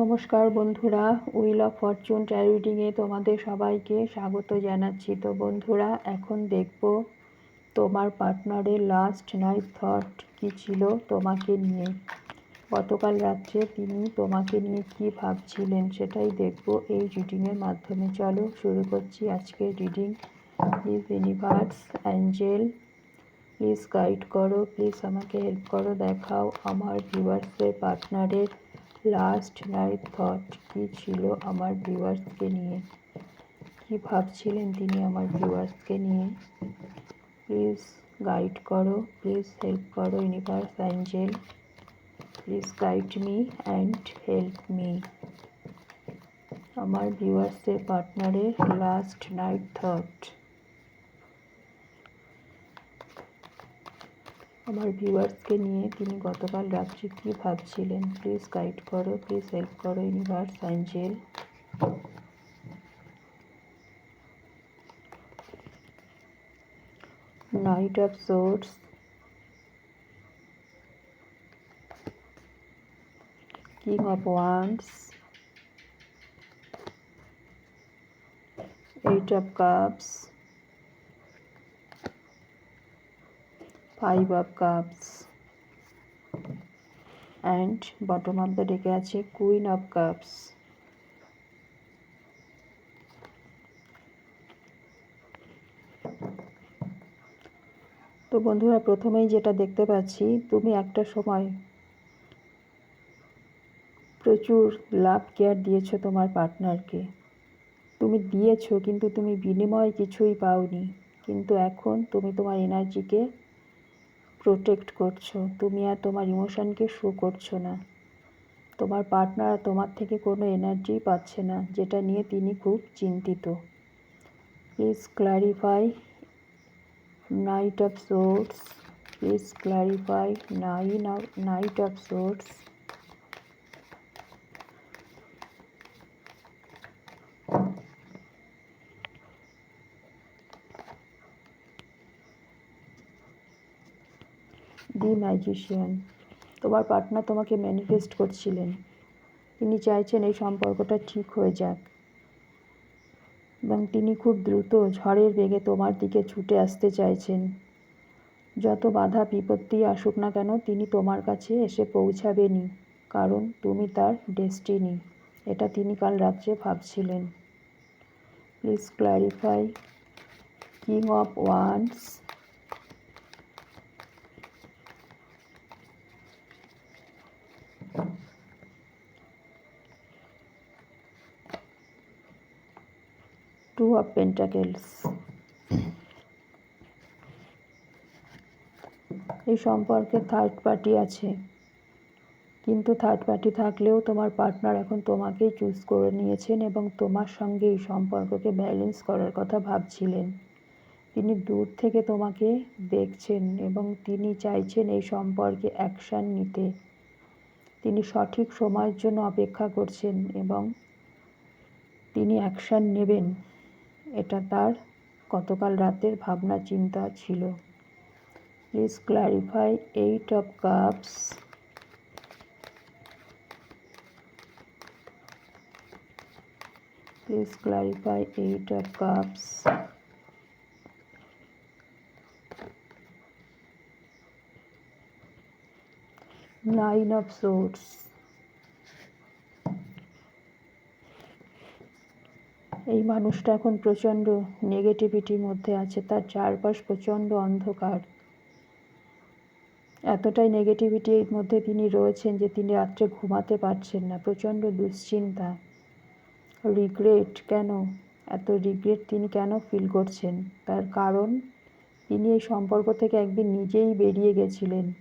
নমস্কার বন্ধুরা will of Fortune ট্যারিডিংয়ে তোমাদের সবাইকে স্বাগত জানাচ্ছি। তো বন্ধুরা, এখন দেখব তোমার পার্টনারের লাস্ট নাইট থট কি ছিল তোমাকে নিয়ে। গতকাল রাত্রে তিনি তোমাকে নিয়ে কী ভাবছিলেন সেটাই দেখব এই রিডিংয়ের মাধ্যমে। চলো শুরু করছি আজকের reading please universe angel please guide করো প্লিজ আমাকে হেল্প করো, দেখাও আমার ভিউয়ার্সদের পার্টনারের লাস্ট নাইট থট কী ছিল আমার ভিউয়ার্সকে নিয়ে? কী ভাবছিলেন তিনি আমার ভিউয়ার্সকে নিয়ে? প্লিজ গাইড করো প্লিজ হেল্প করো universe angel please guide me and help me আমার ভিউয়ার্সের পার্টনারের লাস্ট নাইট থট আমার ভিউয়ার্সকে নিয়ে তিনি গতকাল রাত্রে কী ভাবছিলেন? প্লিজ গাইড করো, প্লিজ হেল্প করো, universe angel. Knight of swords king of wands. Eight of cups. Five of cups and bottom of the ডেকে আছে কুইন অফ কাপস তো বন্ধুরা, প্রথমেই যেটা দেখতে পাচ্ছি, তুমি একটা সময় প্রচুর লাভ কেয়ার দিয়েছ তোমার পার্টনারকে তুমি দিয়েছ, কিন্তু তুমি বিনিময় কিছুই পাওনি। কিন্তু এখন তুমি তোমার এনার্জিকে প্রোটেক্ট করছ। তুমি আর তোমার ইমোশনকে শো করছ না। তোমার পার্টনার তোমার থেকে কোনো এনার্জি পাচ্ছে না, যেটা নিয়ে তিনি খুব চিন্তিত। Please clarify knight of swords please clarify nine of knight of swords the magician তোমার পার্টনার তোমাকে ম্যানিফেস্ট করছিলেন। তিনি চাইছেন এই সম্পর্কটা ঠিক হয়ে যাক। এবং তিনি খুব দ্রুত ঝড়ের বেগে তোমার দিকে ছুটে আসতে চাইছেন। যত বাধা বিপত্তি আসুক না কেন, তিনি তোমার কাছে এসে পৌঁছাবেনই। কারণ তুমি তার ডেস্টিনি এটা তিনি কাল রাত্রে ভাবছিলেন। Please clarify king of wands two of pentacles এই সম্পর্কে থার্ড পার্টি আছে। কিন্তু থার্ড পার্টি থাকলেও তোমার পার্টনার এখন তোমাকেই চুজ করে নিয়েছেন এবং তোমার সঙ্গে এই সম্পর্ককে ব্যালেন্স করার কথা ভাবছিলেন। তিনি দূর থেকে তোমাকে দেখছেন এবং তিনি চাইছেন এই সম্পর্কে অ্যাকশান নিতে। তিনি সঠিক সময়ের জন্য অপেক্ষা করছেন এবং তিনি অ্যাকশান নেবেন। এটা তার গতকাল রাতের ভাবনা, চিন্তা ছিল। Please clarify, eight of cups. Please clarify, eight of cups. Nine of swords. এই মানুষটা এখন প্রচণ্ড নেগেটিভিটির মধ্যে আছে, তার চারপাশ প্রচণ্ড অন্ধকার। এতটাই নেগেটিভিটির মধ্যে তিনি রয়েছেন যে তিনি রাত্রে ঘুমাতে পারছেন না, প্রচণ্ড দুশ্চিন্তা। রিগ্রেট কেন? এত রিগ্রেট তিনি কেন ফিল করছেন? তার কারণ? তিনি এই সম্পর্ক থেকে একদিন নিজেই বেরিয়ে গেছিলেন।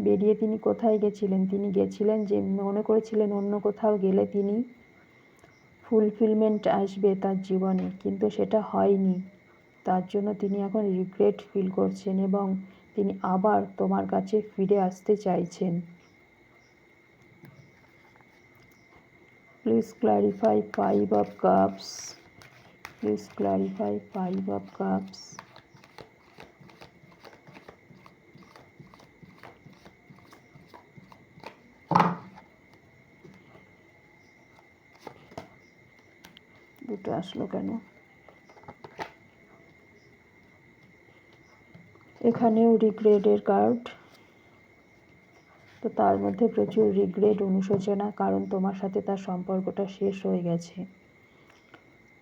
বেরিয়ে তিনি কোথায় গেছিলেন? তিনি গেছিলেন যে মনে করেছিলেন অন্য কোথাও গেলে তিনি ফুলফিলমেন্ট আসবে তার জীবনে, কিন্তু সেটা হয়নি। তার জন্য তিনি এখন রিগ্রেট ফিল করছেন এবং তিনি আবার তোমার কাছে ফিরে আসতে চাইছেন। Please clarify five of cups please clarify five of cups দুটো আসলো কেন? এখানেও রিগ্রেডের কার্ড তো তার মধ্যে প্রচুর রিগ্রেট অনুশোচনা, কারণ তোমার সাথে তার সম্পর্কটা শেষ হয়ে গেছে।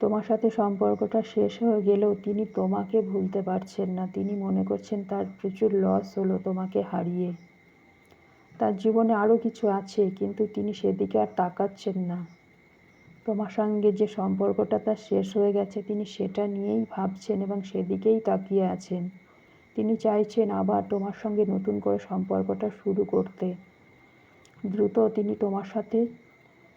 তোমার সাথে সম্পর্কটা শেষ হয়ে গেলেও তিনি তোমাকে ভুলতে পারছেন না। তিনি মনে করছেন তার প্রচুর লস হলো তোমাকে হারিয়ে। তার জীবনে আরও কিছু আছে, কিন্তু তিনি সেদিকে আর তাকাচ্ছেন না। তোমার সঙ্গে যে সম্পর্কটা তার শেষ হয়ে গেছে, তিনি সেটা নিয়েই ভাবছেন এবং সেদিকেই তাকিয়ে আছেন। তিনি চাইছেন আবার তোমার সঙ্গে নতুন করে সম্পর্কটা শুরু করতে। দ্রুত তিনি তোমার সাথে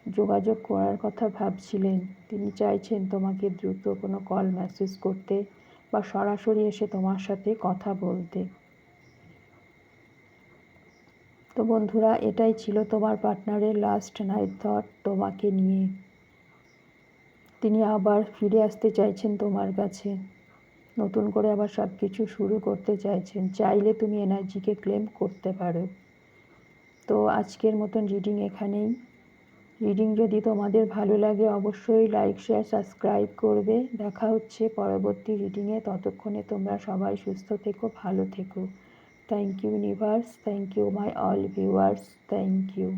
যোগাযোগ করার কথা ভাবছিলেন। তিনি চাইছেন তোমাকে দ্রুত কোনো কল মেসেজ করতে বা সরাসরি এসে তোমার সাথে কথা বলতে। তো বন্ধুরা, এটাই ছিল তোমার পার্টনারের লাস্ট নাইট থট তোমাকে নিয়ে। তিনি আবার ফিরে আসতে চাইছেন তোমার কাছে। নতুন করে আবার সব কিছু শুরু করতে চাইছেন। চাইলে তুমি এনার্জিকে ক্লেম করতে পারো। তো আজকের মতন রিডিং এখানেই। রিডিং যদি তোমাদের ভালো লাগে অবশ্যই লাইক, শেয়ার, সাবস্ক্রাইব করবে। দেখা হচ্ছে পরবর্তী রিডিংয়ে ততক্ষণে তোমরা সবাই সুস্থ থেকো, ভালো থেকো। Thank you universe thank you my all viewers thank you